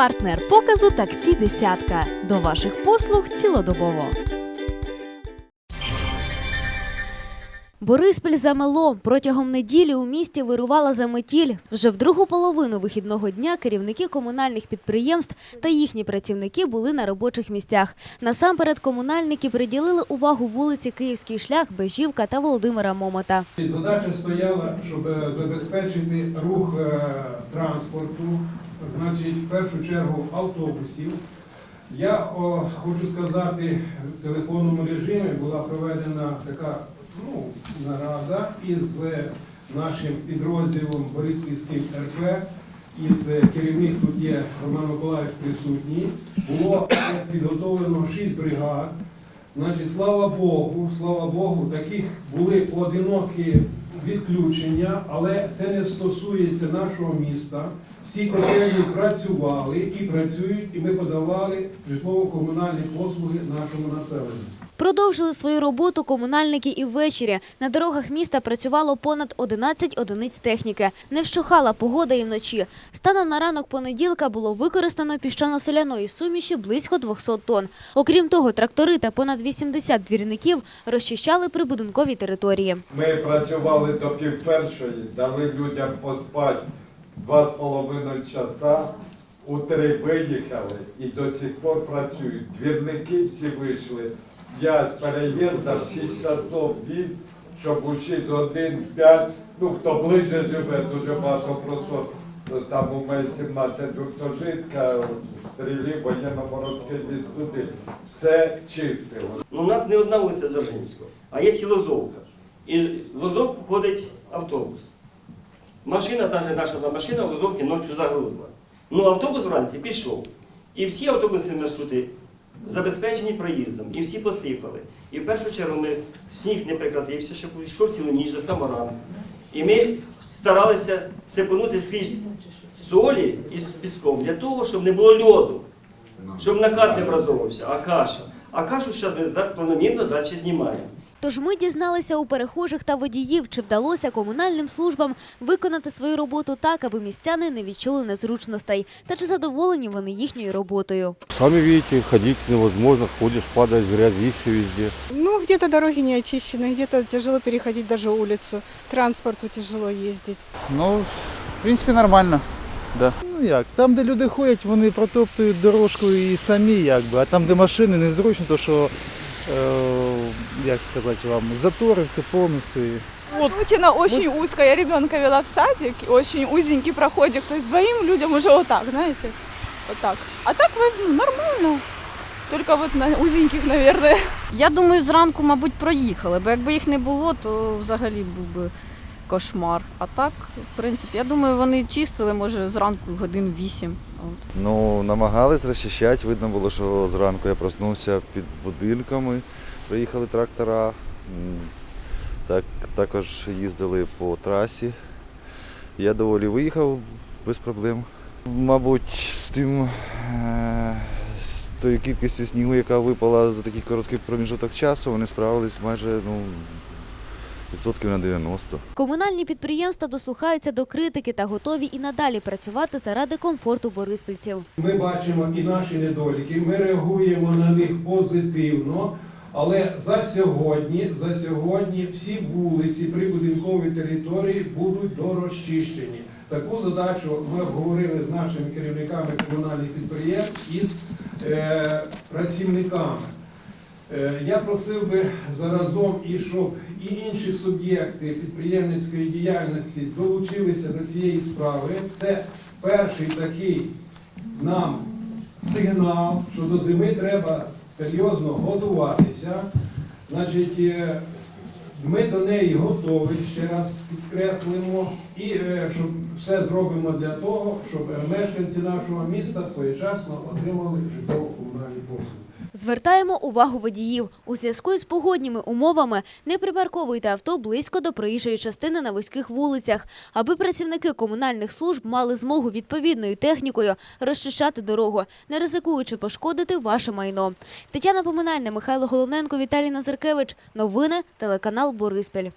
Партнер показу таксі десятка. До ваших послуг цілодобово. Бориспіль замело. Протягом неділі у місті вирувала заметіль. Вже в другу половину вихідного дня керівники комунальних підприємств та їхні працівники були на робочих місцях. Насамперед комунальники приділили увагу вулиці Київський шлях, Бежівка та Володимира Момота. Задача стояла, щоб е, забезпечити рух е, транспорту, значить, в першу чергу автобусів. Я о, хочу сказати, в телефонному режимі була проведена така ну, нарада із е, нашим підрозділом Бориспільським РП. Із е, керівник тут є Роман Миколаївич присутній. Було підготовлено шість бригад. Значить, слава Богу, слава Богу, таких були поодинокі відключення, але це не стосується нашого міста. Всі котельні працювали і працюють, і ми подавали житлово-комунальні послуги нашому населенню. Продовжили свою роботу комунальники і ввечері. На дорогах міста працювало понад 11 одиниць техніки. Не вщухала погода і вночі. Станом на ранок понеділка було використано піщано-соляної суміші близько 200 тонн. Окрім того, трактори та понад 80 двірників розчищали прибудинкові території. Ми працювали до пів першої, дали людям поспати два з половиною часа, у три виїхали і до сих пор працюють. Двірники всі вийшли. Я з переїздом 6 часов віз, щоб у 6 годин 5, ну хто ближче живе, дуже багато просто там у мене 17 гуртожитка, стрілі, воєнно-морозький ліс туди. Все чистило. Ну, у нас не одна вулиця Дзержинського, а є і Лозовка. І в Лозовку ходить автобус. Машина, та же наша машина в Лозовці ночі загрузла. Ну, автобус вранці пішов. І всі автобусні маршрути забезпечені проїздом, і всі посипали. І в першу чергу ми сніг не прекратився, щоб йшов цілу ніч до самого ранку. І ми старалися сипнути скрізь солі із піском для того, щоб не було льоду, щоб накат не образовувався, а каша. А кашу зараз планомірно далі знімаємо. Тож ми дізналися у перехожих та водіїв, чи вдалося комунальним службам виконати свою роботу так, аби містяни не відчули незручностей, та чи задоволені вони їхньою роботою. Сами видите, ходить невозможно, ходишь, падает грязище везде. Ну, где-то дороги не очищены, где-то тяжело переходить даже улицу, транспорту тяжело ездить. Ну, в принципі, нормально. Да. Ну як, там, де люди ходять, вони протоптують дорожку і самі, якби, а там, де машини, незручно, то що, е, як сказати вам, затори все повністю. І... Очень, очень узко. Я ребенка вела в садик, очень узенький проходик. То есть двоим людям уже вот так, знаете, вот так. А так ну, нормально. Только вот на узеньких, наверное. Я думаю, зранку, мабуть, проїхали, бо якби їх не було, то взагалі був би кошмар. А так, в принципі, я думаю, вони чистили, може, зранку годин вісім. От. Ну, намагались розчищати. Видно було, що зранку я проснувся під будинками, приїхали трактора. Так, також їздили по трасі. Я доволі виїхав без проблем. Мабуть, з тим, е, з тою кількістю снігу, яка випала за такий короткий проміжок часу, вони справились майже ну, відсотків на 90. Комунальні підприємства дослухаються до критики та готові і надалі працювати заради комфорту бориспільців. Ми бачимо і наші недоліки, ми реагуємо на них позитивно. Але за сьогодні, за сьогодні всі вулиці прибудинкові території будуть дорозчищені. Таку задачу ми обговорили з нашими керівниками комунальних підприємств і з е, працівниками. Е, Я просив би заразом і щоб і інші суб'єкти підприємницької діяльності долучилися до цієї справи. Це перший такий нам сигнал, що до зими треба серйозно готуватися. Значить, е, ми до неї готові, ще раз підкреслимо, і е, щоб все зробимо для того, щоб мешканці нашого міста своєчасно отримали Звертаємо увагу водіїв. У зв'язку із погодніми умовами не припарковуйте авто близько до проїжджої частини на вузьких вулицях, аби працівники комунальних служб мали змогу відповідною технікою розчищати дорогу, не ризикуючи пошкодити ваше майно. Тетяна Поминальна, Михайло Головненко, Віталій Назаркевич. Новини, телеканал Бориспіль.